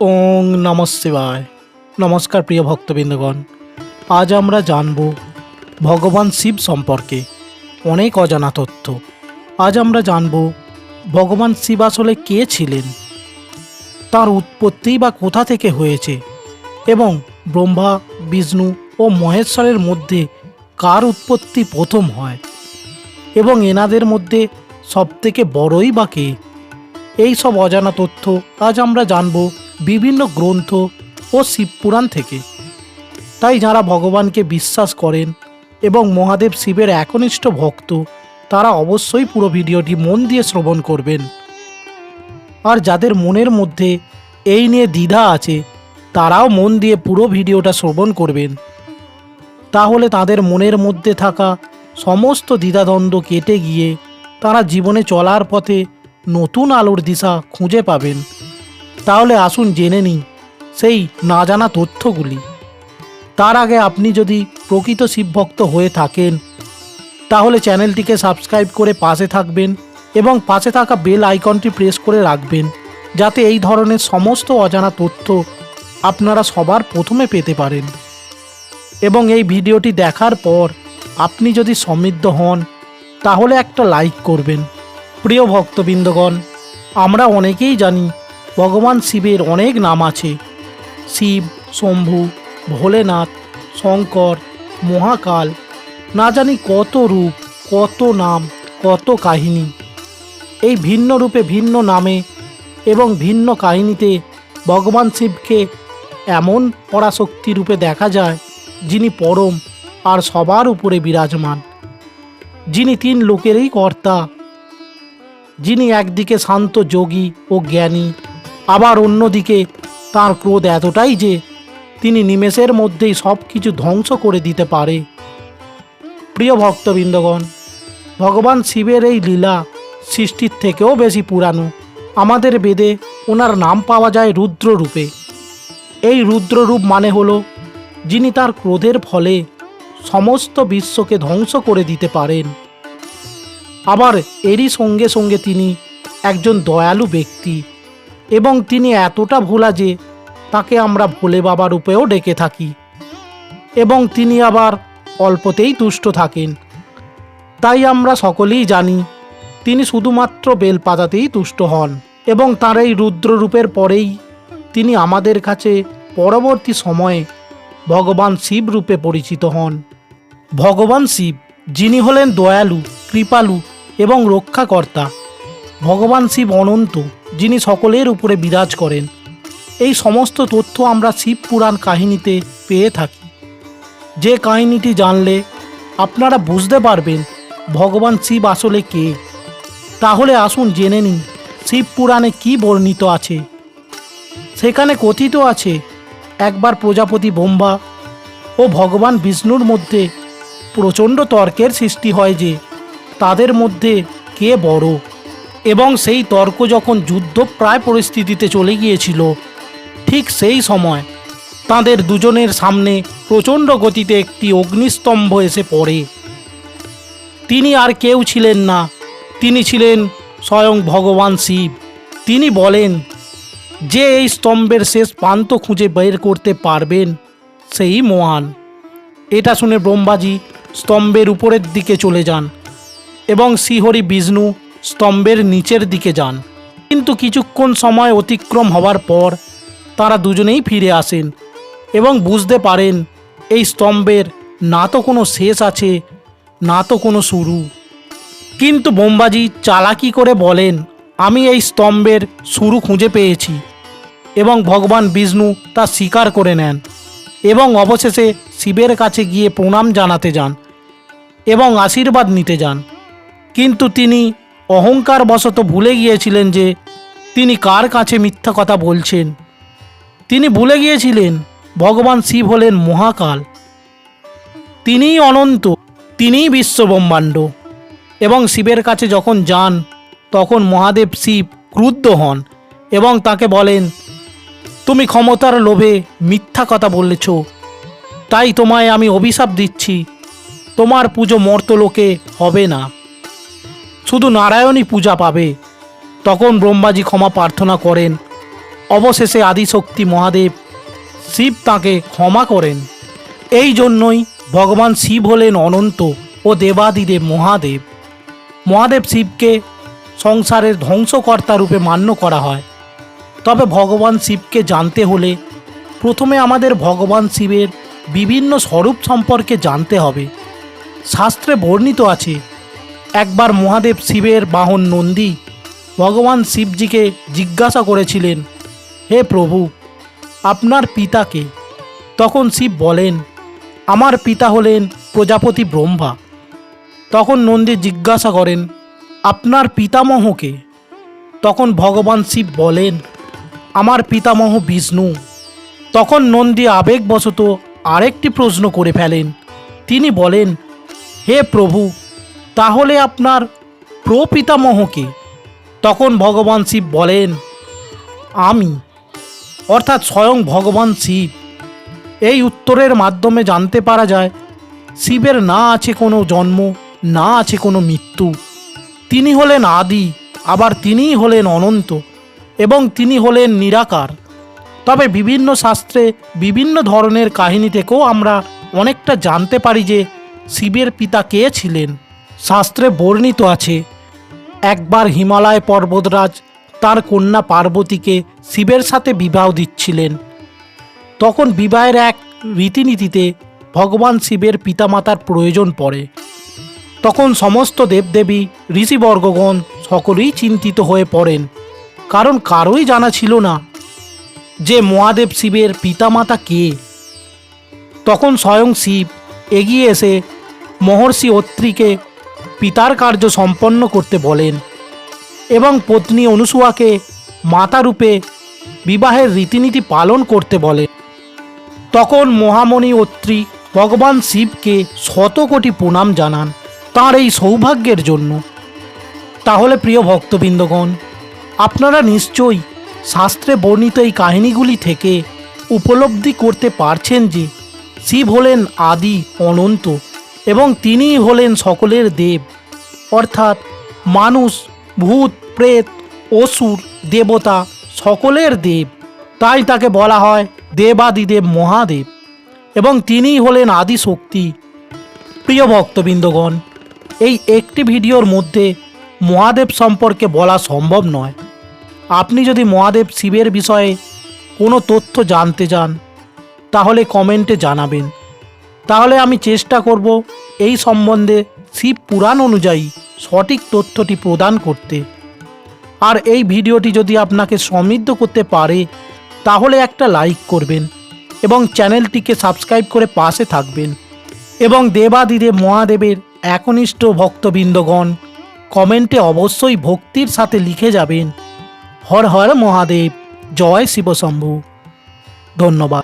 ওং নম শিবায়। নমস্কার প্রিয় ভক্তবৃন্দগণ। আজ আমরা জানব ভগবান শিব সম্পর্কে অনেক অজানা তথ্য। আজ আমরা জানব ভগবান শিব আসলে কে ছিলেন, তার উৎপত্তি বা কোথা থেকে হয়েছে এবং ব্রহ্মা, বিষ্ণু ও মহেশ্বরের মধ্যে কার উৎপত্তি প্রথম হয় এবং এনাদের মধ্যে সবথেকে বড়ই বা কে? এই সব অজানা তথ্য আজ আমরা জানব বিভিন্ন গ্রন্থ ও শিবপুরাণ থেকে। তাই যারা ভগবানকে বিশ্বাস করেন এবং মহাদেব শিবের একনিষ্ঠ ভক্ত, তারা অবশ্যই পুরো ভিডিওটি মন দিয়ে শ্রবণ করবেন। আর যাদের মনের মধ্যে এই নিয়ে দ্বিধা আছে, তারাও মন দিয়ে পুরো ভিডিওটা শ্রবণ করবেন। তাহলে তাদের মনের মধ্যে থাকা সমস্ত দ্বিধাদ্বন্দ্ব কেটে গিয়ে তারা জীবনে চলার পথে নতুন আলোর দিশা খুঁজে পাবেন। তাহলে আসুন জেনে নিই সেই না জানা তথ্যগুলি। তার আগে আপনি যদি প্রকৃত শিবভক্ত হয়ে থাকেন, তাহলে চ্যানেলটিকে সাবস্ক্রাইব করে পাশে থাকবেন এবং পাশে থাকা বেল আইকনটি প্রেস করে রাখবেন, যাতে এই ধরনের সমস্ত অজানা তথ্য আপনারা সবার প্রথমে পেতে পারেন। এবং এই ভিডিওটি দেখার পর আপনি যদি সমৃদ্ধ হন, তাহলে একটা লাইক করবেন। প্রিয় ভক্তবৃন্দগণ, আমরা অনেকেই জানি ভগবান শিবের অনেক নাম আছে। শিব, শম্ভু, ভোলেনাথ, শঙ্কর, মহাকাল, না জানি কত রূপ, কত নাম, কত কাহিনী। এই ভিন্ন রূপে ভিন্ন নামে এবং ভিন্ন কাহিনীতে ভগবান শিবকে এমন পরাশক্তি রূপে দেখা যায়, যিনি পরম আর সবার উপরে বিরাজমান। যিনি তিন লোকেরই কর্তা, যিনি একদিকে শান্ত যোগী ও জ্ঞানী আবার অন্যদিকে, তার ক্রোধ এতটাই যে তিনি নিমেষের মধ্যেই সব কিছু ধ্বংস করে দিতে পারে। প্রিয় ভক্তবৃন্দগণ, ভগবান শিবের এই লীলা সৃষ্টির থেকেও বেশি পুরানো। আমাদের বেদে ওনার নাম পাওয়া যায় রুদ্র রূপে এই রুদ্ররূপ মানে হলো, যিনি তার ক্রোধের ফলে সমস্ত বিশ্বকে ধ্বংস করে দিতে পারেন। আবার এরই সঙ্গে সঙ্গে তিনি একজন দয়ালু ব্যক্তি। এবং তিনি এতটা ভোলা যে তাকে আমরা ভোলে বাবা রূপেও ডেকে থাকি। এবং তিনি আবার অল্পতেই তুষ্ট থাকেন। তাই আমরা সকলেই জানি, তিনি শুধুমাত্র বেলপাতাতেই তুষ্ট হন এবং তার এই রুদ্ররূপের পরেই তিনি আমাদের কাছে পরবর্তী সময়ে ভগবান শিব রূপে পরিচিত হন। ভগবান শিব, যিনি হলেন দয়ালু, কৃপালু এবং রক্ষাকর্তা ভগবান শিব অনন্ত, যিনি সকলের উপরে বিরাজ করেন। এই সমস্ত তথ্য আমরা শিব পুরাণ কাহিনীতে পেয়ে থাকি। যে কাহিনীটি জানলে আপনারা বুঝতে পারবেন ভগবান শিব আসলে কে। তাহলে আসুন জেনে নিন শিব পুরাণে কী বর্ণিত আছে। সেখানে কথিত আছে, একবার প্রজাপতি বোম্বা ও ভগবান বিষ্ণুর মধ্যে প্রচণ্ড তর্কের সৃষ্টি হয় যে তাদের মধ্যে কে বড়। এবং সেই তর্ক যখন যুদ্ধ প্রায় পরিস্থিতিতে চলে গিয়েছিল, ঠিক সেই সময় তাদের দুজনের সামনে প্রচণ্ড গতিতে একটি অগ্নিস্তম্ভ এসে পড়ে। তিনি আর কেউ ছিলেন না। তিনি ছিলেন স্বয়ং ভগবান শিব। তিনি বলেন, যে এই স্তম্ভের শেষ প্রান্ত খুঁজে বের করতে পারবেন সেই মহান। এটা শুনে ব্রহ্মাজি স্তম্ভের উপরের দিকে চলে যান এবং শ্রীহরি বিষ্ণু স্তম্ভের নিচের দিকে যান। কিন্তু কিছুক্ষণ সময় অতিক্রম হওয়ার পর তারা দুজনেই ফিরে আসেন এবং বুঝতে পারেন, এই স্তম্ভের না তো কোনো শেষ আছে, না তো কোনো শুরু। কিন্তু বোম্বাজি চালাকি করে বলেন, আমি এই স্তম্ভের শুরু খুঁজে পেয়েছি এবং ভগবান বিষ্ণু তা স্বীকার করে নেন এবং অবশেষে শিবের কাছে গিয়ে প্রণাম জানাতে যান এবং আশীর্বাদ নিতে যান। কিন্তু তিনি অহংকার বশত ভুলে গিয়েছিলেন যে তিনি কার কাছে মিথ্যা কথা বলছেন। তিনি ভুলে গিয়েছিলেন ভগবান শিব হলেন মহাকাল। তিনিই অনন্ত, তিনিই বিশ্বব্রহ্মাণ্ড। এবং শিবের কাছে যখন যান, তখন মহাদেব শিব ক্রুদ্ধ হন এবং তাকে বলেন, তুমি ক্ষমতার লোভে মিথ্যা কথা বলেছ। তাই তোমায় আমি অভিশাপ দিচ্ছি। তোমার পুজো মর্তলোকে হবে না। শুধু নারায়ণই পূজা পাবে। তখন ব্রহ্মাজি ক্ষমা প্রার্থনা করেন। অবশেষে আদিশক্তি মহাদেব শিব তাকে ক্ষমা করেন। এই জন্যই ভগবান শিব হলেন অনন্ত ও দেবাদিদেব মহাদেব। মহাদেব শিবকে সংসারের ধ্বংসকর্তা রূপে মান্য করা হয়। তবে ভগবান শিবকে জানতে হলে প্রথমে আমাদের ভগবান শিবের বিভিন্ন স্বরূপ সম্পর্কে জানতে হবে। শাস্ত্রে বর্ণিত আছে একবার মহাদেব শিবের বাহন নন্দী ভগবান শিবজিকে জিজ্ঞাসা করেছিলেন, হে প্রভু, আপনার পিতাকে তখন শিব বলেন, আমার পিতা হলেন প্রজাপতি ব্রহ্মা। তখন নন্দী জিজ্ঞাসা করেন, আপনার পিতামহকে তখন ভগবান শিব বলেন, আমার পিতামহ বিষ্ণু। তখন নন্দী আবেগবশত আরেকটি প্রশ্ন করে ফেলেন। তিনি বলেন, হে প্রভু তাহলে আপনার প্রপিতামহকে তখন ভগবান শিব বলেন, আমি, অর্থাৎ স্বয়ং ভগবান শিব, এই উত্তরের মাধ্যমে জানতে পারা যায়, শিবের না আছে কোনো জন্ম, না আছে কোনো মৃত্যু। তিনি হলেন আদি, আবার তিনিই হলেন অনন্ত, এবং তিনি হলেন নিরাকার। তবে বিভিন্ন শাস্ত্রে বিভিন্ন ধরনের কাহিনী থেকেও আমরা অনেকটা জানতে পারি যে শিবের পিতা কে ছিলেন। শাস্ত্রে বর্ণিত আছে, একবার হিমালয় পর্বতরাজ তার কন্যা পার্বতীকে শিবের সাথে বিবাহ দিচ্ছিলেন। তখন বিবাহের এক রীতিনীতিতে ভগবান শিবের পিতামাতার প্রয়োজন পড়ে। তখন সমস্ত দেবদেবী, ঋষিবর্গগণ সকলেই চিন্তিত হয়ে পড়েন, কারণ কারোই জানা ছিল না যে মহাদেব শিবের পিতামাতা কে। তখন স্বয়ং শিব এগিয়ে এসে মহর্ষি অত্রিকে পিতার কার্য সম্পন্ন করতে বলেন এবং পত্নী অনুসুয়াকে মাতারূপে বিবাহের রীতিনীতি পালন করতে বলেন তখন মহামণি অত্রি ভগবান শিবকে শত কোটি প্রণাম জানান তার এই সৌভাগ্যের জন্য। তাহলে প্রিয় ভক্তবৃন্দগণ, আপনারা নিশ্চয়ই শাস্ত্রে বর্ণিত এই কাহিনীগুলি থেকে উপলব্ধি করতে পারছেন যে শিব হলেন আদি অনন্ত। এবং তিনিই হলেন সকলের দেব। অর্থাৎ মানুষ, ভূত, প্রেত, অসুর, দেবতা সকলের দেব। তাই তাকে বলা হয় দেবাদিদেব মহাদেব। এবং তিনিই হলেন আদি শক্তি প্রিয় ভক্তবৃন্দগণ, এই একটি ভিডিওর মধ্যে মহাদেব সম্পর্কে বলা সম্ভব নয়। আপনি যদি মহাদেব শিবের বিষয়ে কোনো তথ্য জানতে চান, তাহলে কমেন্টে জানাবেন। তাহলে আমি চেষ্টা করব এই সম্বন্ধে শিব পুরাণ অনুযায়ী সঠিক তথ্যটি প্রদান করতে। আর এই ভিডিওটি যদি আপনাকে সমৃদ্ধ করতে পারে, তাহলে একটা লাইক করবেন এবং চ্যানেলটিকে সাবস্ক্রাইব করে পাশে থাকবেন এবং দেবাদিদেব মহাদেবের একনিষ্ঠ ভক্তবৃন্দগণ কমেন্টে অবশ্যই ভক্তির সাথে লিখে যাবেন। হর হর মহাদেব, জয় শিবশম্ভু। ধন্যবাদ।